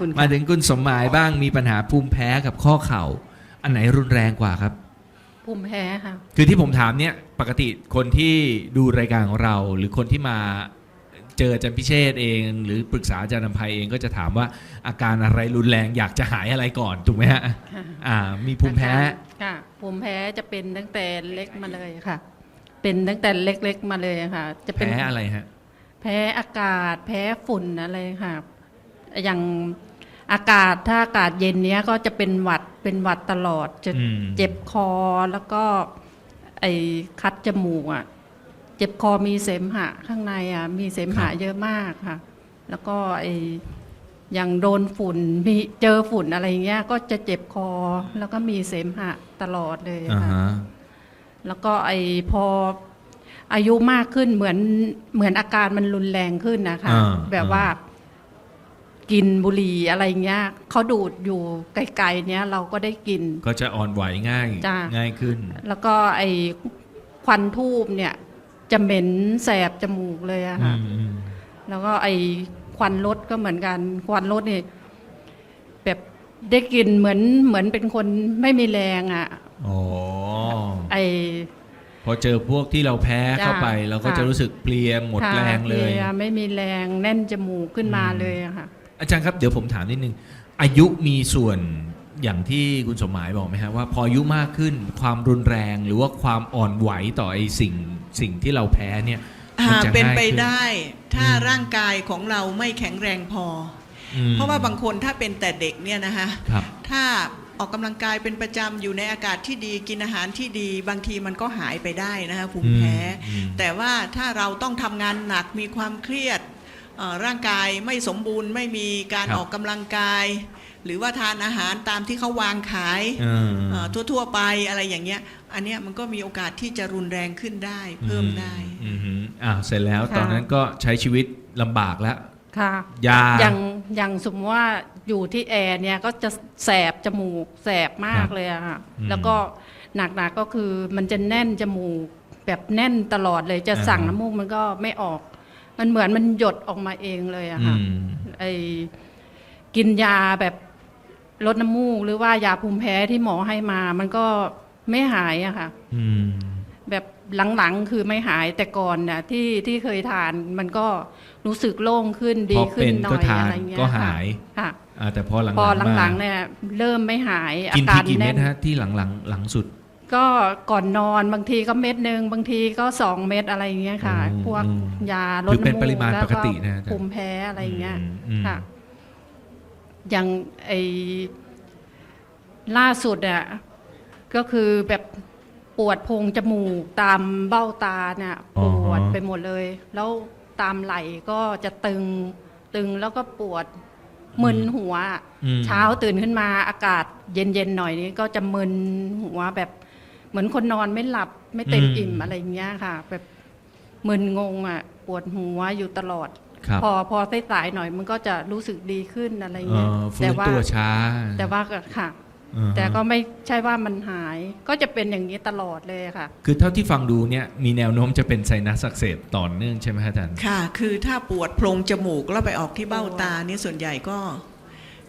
คุณมาค่ะถึงคุณสมหมายบ้างมีปัญหาภูมิแพ้กับข้อเข่า อันไหนรุนแรงกว่าครับ ภูมิแพ้ค่ะ คือที่ผมถามเนี่ยปกติคนที่ดูรายการของเรา หรือคนที่มาเจออาจารย์พิเชษเอง หรือปรึกษาอาจารย์นภัยเองก็จะถามว่าอาการอะไรรุนแรงอยากจะหายอะไรก่อนถูกไหมฮะค่ะ อ่า มีภูมิแพ้ค่ะ ภูมิแพ้จะเป็นตั้งแต่เล็กมาเลยค่ะ เป็นตั้งแต่เล็กๆมาเลยค่ะ จะเป็นแพ้อะไรฮะ แพ้อากาศ แพ้ฝุ่นอะไรค่ะ อย่าง อากาศถ้าอากาศเย็นเนี้ยก็จะเป็นหวัดเป็นหวัดตลอดจะอืม เจ็บคอแล้วก็ ไอ้คัดจมูกอะ เจ็บคอมีเสมหะข้างในอะ มีเสมหะเยอะมากค่ะ แล้วก็ไอ้อย่างโดนฝุ่นมีเจอฝุ่นอะไรเงี้ย ก็จะเจ็บคอแล้วก็มีเสมหะตลอดเลยอ่าค่ะ ฮะ แล้วก็ไอ้พออายุมากขึ้นเหมือนเหมือนอาการมันรุนแรงขึ้นนะคะ อ่าแบบว่า กินบุหรี่อะไรเงี้ยเขาดูดอยู่ไกลๆเนี้ยเราก็ได้กิน ก็จะอ่อนไหวง่ายจ้ะ ง่ายขึ้น แล้วก็ไอ้ควันทูบเนี่ย จะเหม็นแสบจมูกเลยอะอืค่ะมอืม แล้วก็ไอ้ควันรถก็เหมือนกัน ควันรถนี่แบบได้กลินเหมือนเหมือนเป็นคนไม่มีแรงอะอ๋อ ไอ้พอเจอพวกที่เราแพ้เข้าไปจ้ะเราก็ค่ะ จะรู้สึกเพลียหมดค่ะแรงเลยพลีไม่มีแรงแน่นจมูกขึ้นมาอืม เลยอะค่ะ อาจารย์ครับเดี๋ยวผมถามนิดนึง อายุมีส่วนอย่างที่คุณสมหมายบอกไหมฮะว่าพออายุมากขึ้นความรุนแรงหรือว่าความอ่อนไหวต่อไอ้สิ่งสิ่งที่เราแพ้เนี่ยอ่ามัจะเป็นง่ายไปขึ้ได้ถ้าอืม ร่างกายของเราไม่แข็งแรงพออือมเพราะว่าบางคนถ้าเป็นแต่เด็กเนี่ยนะคะ ครับ ถ้าออกกำลังกายเป็นประจำอยู่ในอากาศที่ดีกินอาหารที่ดี บางทีมันก็หายไปได้นะคะภูมิแพ้ อืมแต่ว่าถ้าเราต้องทำงานหนักมีความเครียด เอ่อร่างกายไม่สมบูรณ์ไม่มีการครับ ออกกำลังกาย หรือว่าทานอาหารตามที่เขาวางขายเออ เอ่อทั่วๆไปอะไรอย่างเงี้ย อันเนี้ยมันก็มีโอกาสที่จะรุนแรงขึ้นได้เพิ่มได้ อืมอืมอ่าเสร็จแล้วค่ะ ตอนนั้นก็ใช้ชีวิตลำบากแล้ว ค่ะยาอย่างอย่างสมมติว่าอยู่ที่แอร์เนี่ยก็จะแสบจมูกแสบมากเลยอะค่ะอืมแล้วก็หนักๆก็คือมันจะแน่นจมูกแบบแน่นตลอดเลยจะอ่า สั่งน้ำมูกมันก็ไม่ออก มันเหมือนมันหยดออกมาเองเลยอะอืค่ะมไอ้กินยาแบบลดน้ำมูกหรือว่ายาภูมิแพ้ที่หมอให้มา มันก็ไม่หายอะค่ะอืมแบบหลังๆคือไม่หายแต่ก่อนน่ะที่ที่เคยทานมันก็รู้สึกโล่งขึ้นดีพอขึ้เป็นนหน่ก็อยทานอะไรเงี้ยก็ค่ะหายค่ะอ่าแต่พอหลังๆพอหลังๆมาเนี่ยเริ่มไม่หายอากินกาที่รกี่เม็แน่ดนฮะที่หลังหลังหลังสุด ก็ก่อนนอนบางทีก็เม็ดหนึ่งบางทีก็สองเม็ดอะไรเงี้ยค่ะ อืมพวกอืมยาลดคือเป็นน้ำมูปริมาณแล้วปกตินะอาจารย์ภูมิแพ้อะไรเงี้ยมอืม ค่ะ อย่างไอล่าสุดอะก็คือแบบปวดโพรงจมูกตามเบ้าตาเนี่ยปวดไปหมดเลย แล้วตามไหล่ก็จะตึงตึงแล้วก็ปวดมึนหัว อืม เช้าตื่นขึ้นมาอากาศเย็นๆหน่อยนี้ก็จะมึนหัวแบบ เหมือนคนนอนไม่หลับไม่เต็มอิ่มอะไรเงี้ยค่ะ แบบมึนงงอะ ปวดหัวอยู่ตลอดครับพอพอสายๆหน่อยมันก็จะรู้สึกดีขึ้นอะไรเอเงี้ยอฟื้แต่นว่าตัวช้า แต่ว่าก็ค่ะอ่าฮะแต่ก็ไม่ใช่ว่ามันหายก็จะเป็นอย่างนี้ตลอดเลยค่ะ คือเท่าที่ฟังดูเนี่ยมีแนวโน้มจะเป็นไซนัสอักเสบต่อเนื่องใช่ไหมฮะอาจารย์ค่ะ คือถ้าปวดโพรงจมูกแล้วไปออกที่เบ้าตานี่ส่วนใหญ่ก็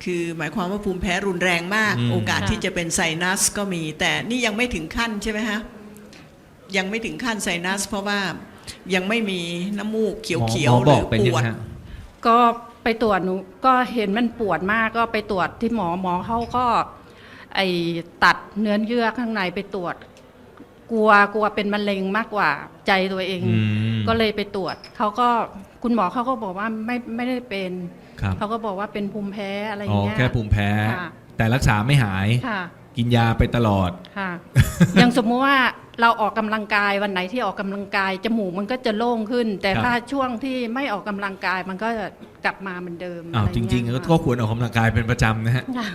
คือหมายความว่าภูมิแพ้รุนแรงมาก อืม โอกาสค่ะที่จะเป็นไซนัสก็มี แต่นี่ยังไม่ถึงขั้นใช่ไหมฮะยังไม่ถึงขั้นไซนัส เพราะว่ายังไม่มีน้ำมูกเขียวหมอเขีหยมวอหบรืออกเป็นปยังวไงดฮะ ก็ไปตรวจหนูก็เห็นมันปวดมากก็ไปตรวจที่หมอหมอเขาก็ ไอตัดเนื้อเยื่อข้างในไปตรวจ กลัวกลัวเป็นมะเร็งมากกว่าใจตัวเอง อืม ก็เลยไปตรวจเขาก็คุณหมอเขาก็บอกว่าไม่ไม่ได้เป็น ครับเขาก็บอกว่าเป็นภูมิแพ้อะไรออ๋อย่างเงี้ยแค่ภูมิแพ้ค่ะแต่รักษาไม่หายค่ะกินยาไปตลอดค่ะอย่างสมมุติว่าเราออกกำลังกายวันไหนที่ออกกำลังกายจมูกมันก็จะโล่งขึ้น แต่ครับถ้าช่วงที่ไม่ออกกำลังกายมันก็จะกลับมาเหมือนเดิมอ้าวอะจไเยริงๆก็ค่ะก็ควรออกกำลังกายเป็นประจำนะฮะค่ะ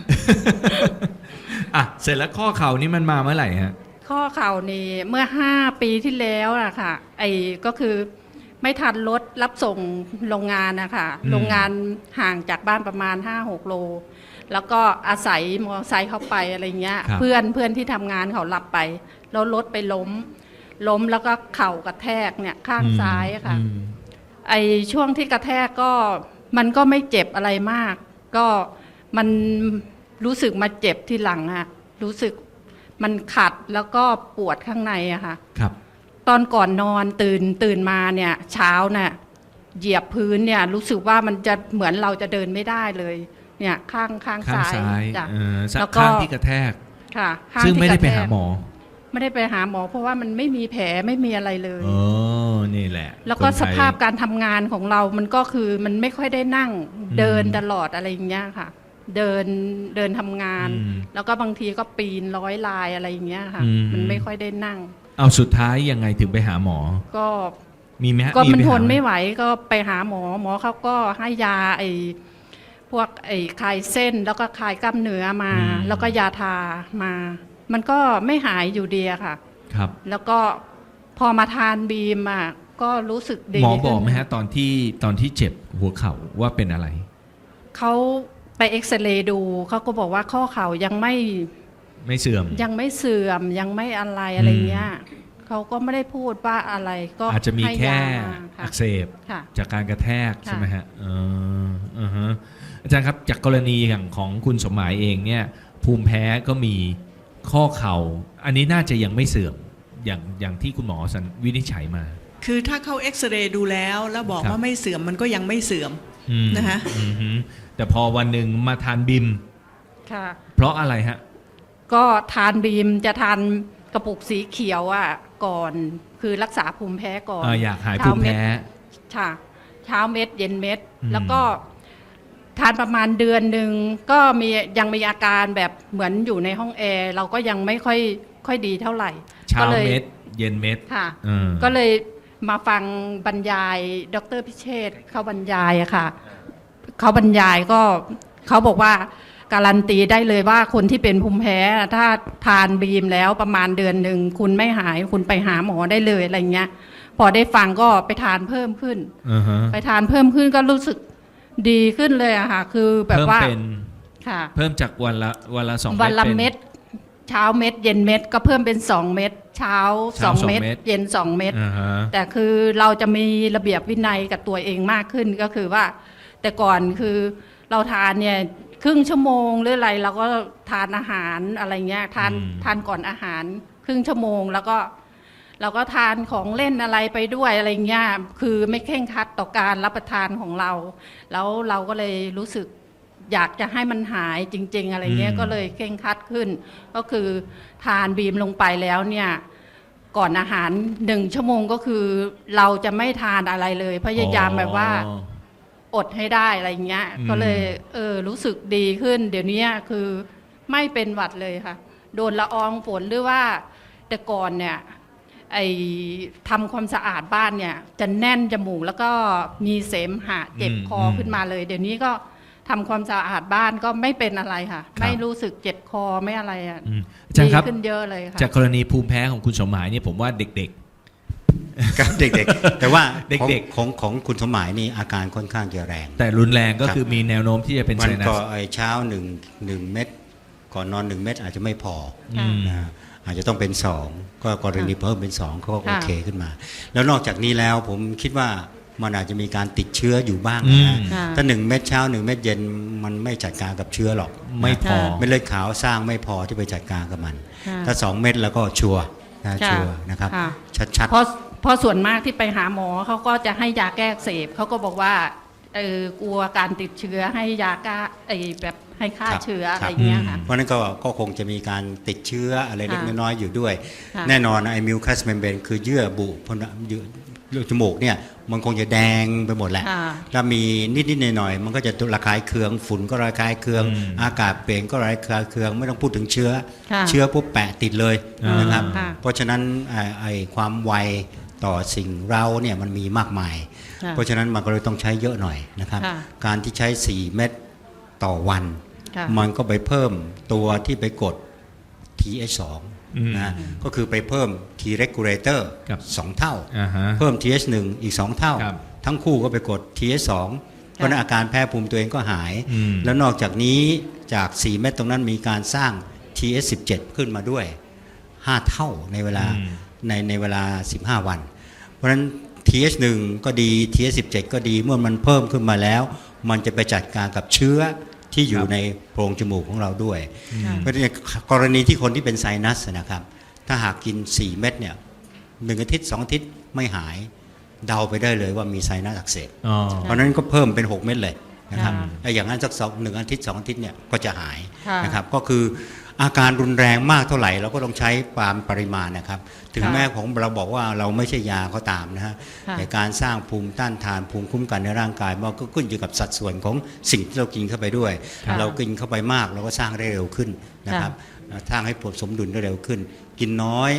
อะเสร็จแล้วข้อเข่านี่มันมาเมื่อไหร่ฮะข้อเข่านี่เมื่อห้าปีที่แล้วอะค่ะไอ้ก็คือ ไม่ทันรถรับส่งโรงงานนะคะอืม โรงงานห่างจากบ้านประมาณ 5-6 โล แล้วก็อาศัยมอเตอร์ไซค์เข้าไปอะไรเงี้ย ครับ เพื่อนเพื่อนที่ทำงานเขาหลับไป แล้วรถไปล้ม ล้มแล้วก็เข่ากระแทกเนี่ยข้างซ้ายอะค่ะ อืม ไอ้ช่วงที่กระแทกก็มันก็ไม่เจ็บอะไรมาก ก็มันรู้สึกมาเจ็บที่หลังอะรู้สึกมันขัดแล้วก็ปวดข้างในอะค่ะ ครับ ตอนก่อนนอนตื่นตื่นมาเนี่ย เช้าน่ะเหยียบพื้นเนี่ย รู้สึกว่ามันจะเหมือนเราจะเดินไม่ได้เลย เนี่ยข้างข้างข้างซ้ายซ้ายจ้ะ เออสักแล้วก็ ข้างที่กระแทก ค่ะข้างซึ่งที่ไม่ได้กระไปแทกหาหมอไม่ได้ไปหาหมอ เพราะว่ามันไม่มีแผลไม่มีอะไรเลย เออนี่แหละแล้วก็คนไทยสภาพการทำงานของเรามันก็คือมันไม่ค่อยได้นั่งอืมเดินตลอดอะไรอย่างเงี้ยค่ะ เดินเดินทำงาน อืมแล้วก็บางทีก็ปีนร้อยลายอะไรอย่างเงี้ยค่ะ อืม มันไม่ค่อยได้นั่ง เอาสุดท้ายยังไงถึงไปหาหมอ ก็มีไหมฮะก็มันปทหานไม่ไหวก็ไปหาหมอหมอเขาก็ให้ยาไอ้พวกไอ้คลายเส้นแล้วก็คลายกล้ามเนื้อมา แล้วก็ยาทามา มันก็ไม่หายอยู่ดีอะค่ะ ครับ แล้วก็พอมาทานบีมอะก็รู้สึกดีหมอบอกขึ้นไหมฮะตอนที่ตอนที่เจ็บหัวเข่าว่าเป็นอะไร เขาไปเอ็กซเรย์ดูเขาก็บอกว่าข้อเข่ายังไม่ ไม่เสื่อม ยังไม่เสื่อมยังไม่อะไรอะไรเงี้ยเขาก็ไม่ได้พูดว่าอะไรก็อาจจะมีให้แค่ยามาค่ะอักเสบค่ะจากการกระแทกค่ะใช่ไหมฮะเอออือฮะอาจารย์ครับจากกรณีอย่างของคุณสมหมายเองเนี่ย ภูมิแพ้ก็มีข้อเข่า อันนี้น่าจะยังไม่เสื่อมอย่างอย่างที่คุณหมอสันวินิจฉัยมา คือถ้าเขาเอ็กซเรย์ดูแล้ว แล้วบอกครับว่าไม่เสื่อมมันก็ยังไม่เสื่อมอืมนะคะอือฮึแต่พอวันหนึ่งมาทานบิมค่ะเพราะอะไรฮะ ก็ทานบีมจะทานกระปุกสีเขียวอะก่อนคือรักษาภูมิแพ้ก่อนเอ่ออยากหายภูมิแพ้ค่ะเช้าเม็ดเย็นเม็ด อืม แล้วก็ทานประมาณเดือนหนึ่งก็มียังมีอาการแบบเหมือนอยู่ในห้องแอร์เราก็ยังไม่ค่อยค่อยดีเท่าไหร่เช้าก็เลยเม็ด เย็นเม็ดค่ะเออก็เลยมาฟังบรรยายดรพิเชษฐ์เขาบรรยายอะค่ะ เขาบรรยายก็เขาบอกว่า การันตีได้เลยว่าคนที่เป็นภูมิแพ้ถ้าทานบีมแล้วประมาณเดือนหนึ่งคุณไม่หายคุณไปหาหมอได้เลยอะไรเงี้ย พอได้ฟังก็ไปทานเพิ่มขึ้นอือฮะไปทานเพิ่มขึ้นก็รู้สึกดีขึ้นเลยอะค่ะ คือแบบเพิ่มว่าเป็นค่ะ เพิ่มจากวันละวันละสองวันละป็ เม็ดเช้าเม็ด เย็นเม็ดก็เพิ่มเป็นสองเม็ดเช้าสเช้าองสองเม็ดเม็ด เย็นสองเม็ด อ่าฮะ แต่คือเราจะมีระเบียบวินัยกับตัวเองมากขึ้นก็คือว่า แต่ก่อนคือเราทานเนี่ย ครึ่งชั่วโมงหรืออะไรเราก็ทานอาหารอะไรเงี้ยทานอืม ทานก่อนอาหาร ครึ่งชั่วโมงแล้วก็เราก็ทานของเล่นอะไรไปด้วยอะไรเงี้ยคือไม่เคร่งครัดต่อการรับประทานของเรา แล้วเราก็เลยรู้สึกอยากจะให้มันหายจริง ๆ อะไรเงี้ยอืม ก็เลยเคร่งครัดขึ้น ก็คือทานบีมลงไปแล้วเนี่ยก่อนอาหารหนึ่งชั่วโมงก็คือเราจะไม่ทานอะไรเลย พยายามแบบว่า อ๋อ อดให้ได้อะไรเงี้ยอืมก็เลยเออรู้สึกดีขึ้น เดี๋ยวนี้คือไม่เป็นหวัดเลยค่ะ โดนละอองฝนหรือว่าแต่ก่อนเนี่ยไอทำความสะอาดบ้านเนี่ย จะแน่นจมูกแล้วก็มีเสมหะเจ็บคอขึ้นมาเลย เดี๋ยวนี้ก็ทำความสะอาดบ้านก็ไม่เป็นอะไรค่ะ ไม่รู้สึกเจ็บคอไม่อะไรอะอืมอาจารย์ครับดีขึ้นเยอะเลยค่ะจากกรณีภูมิแพ้ของคุณสมหมายเนี่ยผมว่าเด็ก ครับเด็กๆ แต่ว่าเด็กๆของของของคุณสมหมายนี่อาการค่อนข้างจะแรงๆแต่รุนแรงก็ครับคือมีแนวโน้มที่จะเป็นมัไซนัก็สไอเช้าหนึ่งหนึ่งเม็ดก่อนนอนหนึ่งเม็ดอาจจะไม่พออืมนะอาจจะต้องเป็นสองก็กรณีเพิ่มเป็นสองเขาก็โอค่ะเคขึ้นมา แล้วนอกจากนี้แล้วผมคิดว่ามันอาจจะมีการติดเชื้ออยู่บ้างอืนะมค่ะ ถ้าหนึ่งเม็ดเช้าหนึ่งเม็ดเย็นมันไม่จัดการกับเชื้อหรอกไม่พอค่ะเม็ดเลือดขาวสร้างไม่พอที่ไปจัดการกับมัน ค่ะถ้าสองเม็ดแล้วก็ชัวร์นะค่ะชัวร์นะครับ ค่ะ ชัดเพราะ เพราะส่วนมากที่ไปหาหมอเขาก็จะให้ยาแก้อักเสบเขาก็บอกว่าเออกลัวการติดเชื้อให้ยาก้าไอแบบให้ฆ่าครับเชื้อคอะรับ ไรเงี้ยค่ะ เพราะฉะนั้นก็ก็คงจะมีการติดเชื้ออะไรเล็กค่ะน้อยๆอยู่ด้วย ค่ะแน่นอนนะไอ้มิวคัสเมมเบรนคือเยื่อบุพนเยื่อเยื่อจมูกเนี่ยมันคงจะแดงไปหมดแหละ ค่ะแล้วมีนิดๆหน่อยๆมันก็จะระคายเคืองฝุ่นก็ระคายเคือง อืม อากาศเปลี่ยนก็ระคายเคืองไม่ต้องพูดถึงเชื้อ ค่ะเชื้อปุ๊บแปะติดเลยอ่านนะครับ ค่ะ เพราะฉะนั้นไอ้ไอ้ความไว ต่อสิ่งเราเนี่ยมันมีมากมายค่ะเพราะฉะนั้นมันก็เลยต้องใช้เยอะหน่อยนะครับค่ะการที่ใช้ 4 เม็ดต่อวันค่ะมันก็ไปเพิ่มตัวที่ไปกด TH2 อืมนะก็คือไปเพิ่ม T regulator ครับสองเท่าอ่าฮะเพิ่ม TH1 อีก 2 เท่าครับทั้งคู่ก็ไปกด TH2 เพราะฉะนั้นอาการแพ้ภูมิตัวเองก็หายอืมแล้วนอกจากนี้จาก 4 เม็ดตรงนั้นมีการสร้าง TH17 ขึ้นมาด้วย 5 เท่าในเวลาอืมในในเวลา 15 วันเพราะฉะนั้น TH1 ก็ดี TH17 ก็ดีเมื่อมันเพิ่มขึ้นมาแล้ว มันจะไปจัดการกับเชื้อที่อยู่ครับในโพรงจมูกของเราด้วยอืมเพราะฉะนั้นกรณีที่คนที่เป็นไซนัสนะครับ ถ้าหากกิน 4 เม็ดเนี่ยหนึ่งอาทิตย์สองอาทิตย์ไม่หายเดาไปได้เลยว่ามีไซนัสอักเสบอ๋อเพราะฉะนั้นก็เพิ่มเป็น 6 เม็ดเลยนะครับค่ะถ้าอย่างนั้นสักสองหนึ่งอาทิตย์สองอาทิตย์เนี่ยก็จะหายค่ะนะครับก็คือ อาการรุนแรงมากเท่าไหร่เราก็ต้องใช้ตามปริมาณนะครับ ถึงค่ะแม้ของเราบอกว่าเราไม่ใช่ยาก็ตามนะฮะค่ะแต่การสร้างภูมิต้านทานภูมิคุ้มกันในร่างกายมันก็ขึ้นอยู่กับสัดส่วนของสิ่งที่เรากินเข้าไปด้วยค่ะเรากินเข้าไปมากเราก็สร้างได้เร็วขึ้นนะครับสร้างให้ผลสมดุลได้เร็วขึ้น กินน้อย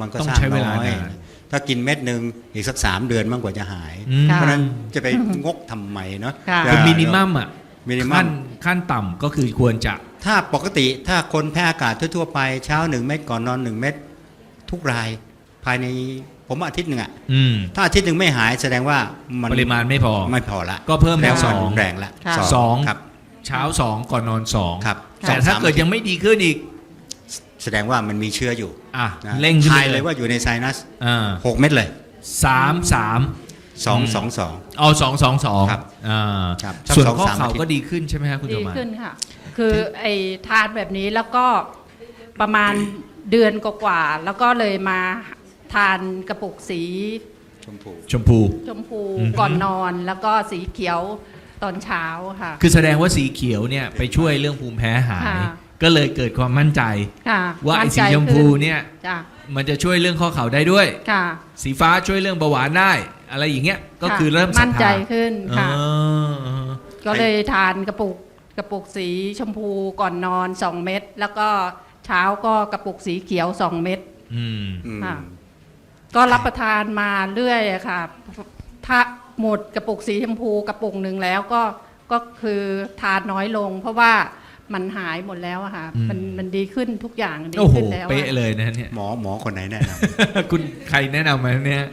มันก็ต้องสร้างใช้เวน้ลาอยนานถ้ากินเม็ดหนึ่งอีกสักสามเดือนมันกว่าจะหายอืมค่ะเพราะฉะนั้นจะไปงกทำไมเนาะค่ะคือมินิมัมอะ มินิมัขั้มนขั้นต่ำก็คือควรจะถ้าปกติถ้าคนแพ้อากาศทั่วๆไปเช้าหนึ่งเม็ดก่อนนอนหนึ่งเม็ดทุกรายภายในผมว่าอาทิตย์หนึ่งอะอืมถ้าอาทิตย์หนึ่งไม่หายแสดงว่ามันปริมาณไม่พอ ไม่พอละก็เพิ่มเป็แล้นวสมัอนงรุนแรงละค่ะ สอง ครับ เช้าสองก่อนนอนสองครับแต่ถ้าเกิดยังไม่ดีขึ้นอีก แสดงว่ามันมีเชื้ออยู่อะ นะเร่งขึ้นทาไปยเลเลยยว่าอยู่ในไซนัสอ่าหกเม็ดเลย สามสาม สองอืมสองสอง เอาสองสองสองครับอ่าครับส่วนสองข้อสาม เข่าอาทิตย์ก็ดีขึ้นใช่ไหมครับคุณสดีมานขึ้นค่ะ คือไอ้ทานแบบนี้แล้วก็ประมาณเดือนกว่าๆแล้วก็เลยมาทานกระปุกสีชมพู ชมพู ชมพูอือฮึ ก่อนนอน แล้วก็สีเขียวตอนเช้าค่ะ คือแสดงว่าสีเขียวเนี่ยไปช่วยเรื่องภูมิแพ้หาย ค่ะ ก็เลยเกิดความมั่นใจ ค่ะว่าไอ้นสีใจชมพูขึ้เนี่ย จ้ะมันจะช่วยเรื่องข้อเข่าได้ด้วย ค่ะ สีฟ้าช่วยเรื่องเบาหวานได้ อะไรอย่างเงี้ยก็คือเริ่มศรัมั่ทนธาใจขึ้นค่ะอ๋อก็เลยทานกระปุกกระปุกสีชมพูก่อนนอน2เม็ดแล้วก็เช้าก็กระปุกสีเขียว2เม็ดอืมอืมค่ะ ก็รับประทานมาเรื่อยอะค่ะ ถ้าหมดกระปุกสีชมพูกระปุกหนึ่งแล้วก็ก็คือทานน้อยลง เพราะว่ามันหายหมดแล้วอะค่ะอืมมันมันดีขึ้นทุกอย่างดีโอ้โหขึ้นแล้วอะเป๊ะเลยนะเนี่ย หมอหมอคนไหนแนะนำ คุณใครแนะนำมาเนี่ย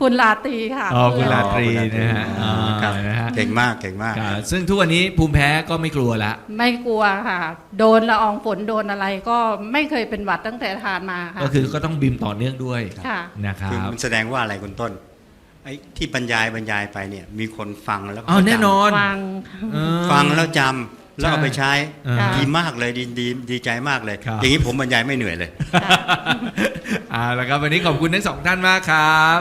คุณลาตรีค่ะอ๋อคุณลาตรีอ๋อคุณลาตรีนะฮะอ๋อครับ นะฮะเก่งมากเก่งมาก ครับซึ่งทุกวันนี้ภูมิแพ้ก็ไม่กลัวละ ไม่กลัวค่ะ โดนละอองฝนโดนอะไรก็ไม่เคยเป็นหวัดตั้งแต่ทานมาค่ะ ก็คือก็ต้องบิมต่อเนื่องด้วยค่ะ นะครัคือบมันแสดงว่าอะไรคุณต้นไอ้ที่บรรยายบรรยายไปเนี่ย มีคนฟังแล้วก็อ๋อแน่นอนฟัง เออฟังแล้วจำแล้วเอาไปใช้อ่าดีมากเลยดีดีดีใจมากเลย ครับ อย่างนี้ผมบรรยายไม่เหนื่อยเลยอ่าแล้วครับวันนี้ขอบคุณทั้งสองท่านมากครับ